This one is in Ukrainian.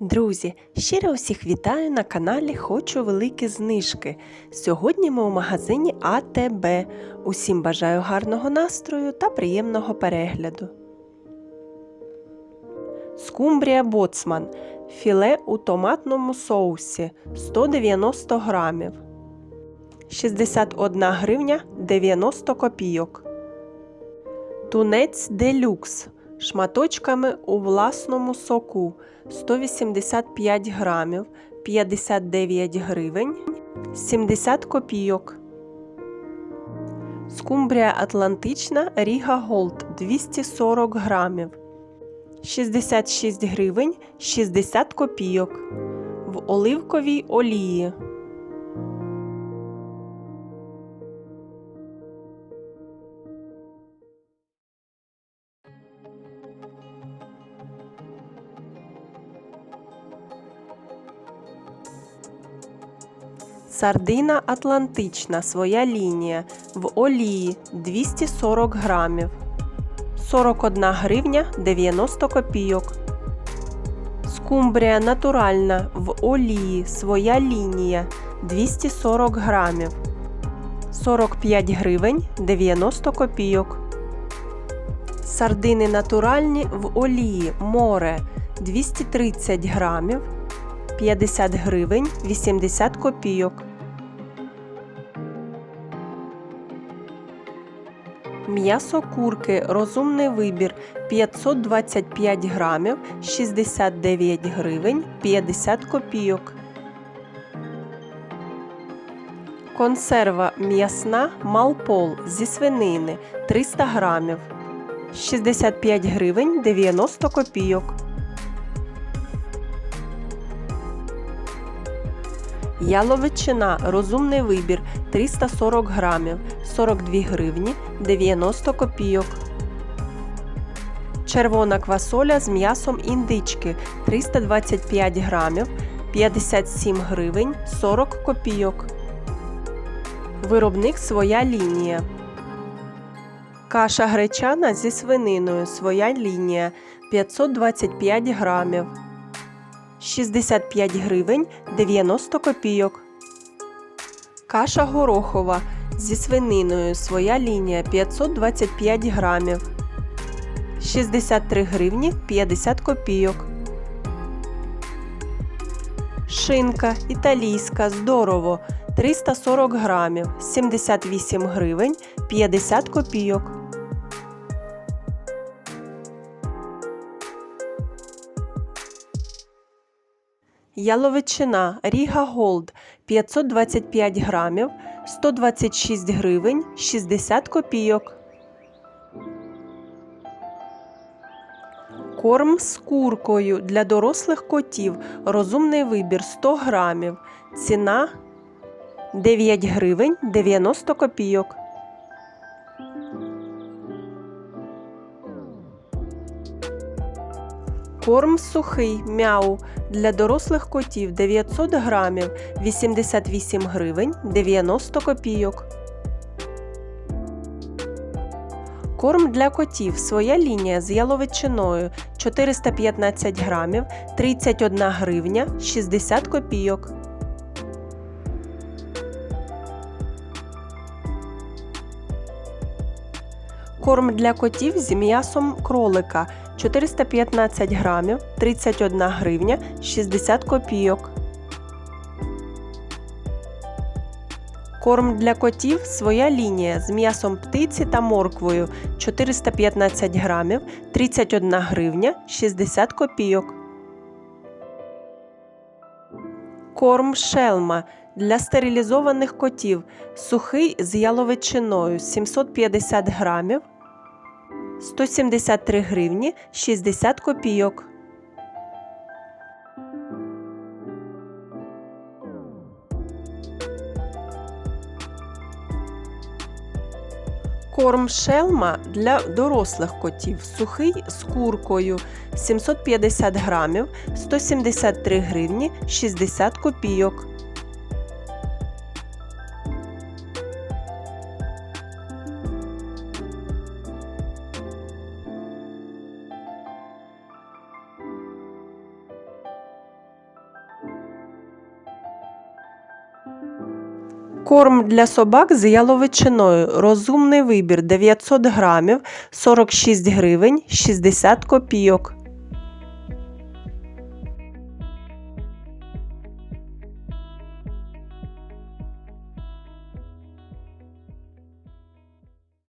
Друзі, щиро усіх вітаю на каналі Хочу великі знижки. Сьогодні ми у магазині АТБ. Усім бажаю гарного настрою та приємного перегляду. Скумбрія боцман. Філе у томатному соусі 190 грамів. 61 гривня 90 копійок. Тунець делюкс шматочками у власному соку 185 грамів 59 гривень 70 копійок. Скумбрія Атлантична Ріга Голд 240 грамів 66 гривень 60 копійок в оливковій олії. Сардина Атлантична своя лінія в олії 240 грамів 41 гривня 90 копійок. Скумбрія натуральна в олії своя лінія 240 грамів 45 гривень 90 копійок. Сардини натуральні в олії море 230 грамів 50 гривень 80 копійок. М'ясо курки розумний вибір 525 грамів 69 гривень 50 копійок. Консерва м'ясна Малпол зі свинини 300 грамів 65 гривень 90 копійок. Яловичина розумний вибір 340 грамів 42 гривні 90 копійок. Червона квасоля з м'ясом індички 325 грамів 57 гривень 40 копійок. Виробник своя лінія. Каша гречана зі свининою своя лінія 525 грамів. 65 гривень 90 копійок. Каша горохова зі свининою своя лінія 525 грамів. 63 гривні 50 копійок. Шинка італійська здорово 340 грамів 78 гривень 50 копійок. Яловичина Ріга Голд 525 грамів 126 гривень 60 копійок. Корм з куркою для дорослих котів. Розумний вибір 100 грамів. Ціна 9 гривень 90 копійок. Корм сухий мяу для дорослих котів 900 грамів 88 гривень 90 копійок. Корм для котів своя лінія з яловичиною 415 грамів 31 гривня 60 копійок. Корм для котів з м'ясом кролика 415 грамів 31 гривня 60 копійок. Корм для котів своя лінія з м'ясом птиці та морквою 415 грамів 31 гривня 60 копійок. Корм шелма для стерилізованих котів сухий з яловичиною 750 грамів 173 гривні 60 копійок. Корм шелма для дорослих котів сухий з куркою 750 грамів 173 гривні 60 копійок. Корм для собак з яловичиною. Розумний вибір 900 грамів, 46 гривень, 60 копійок.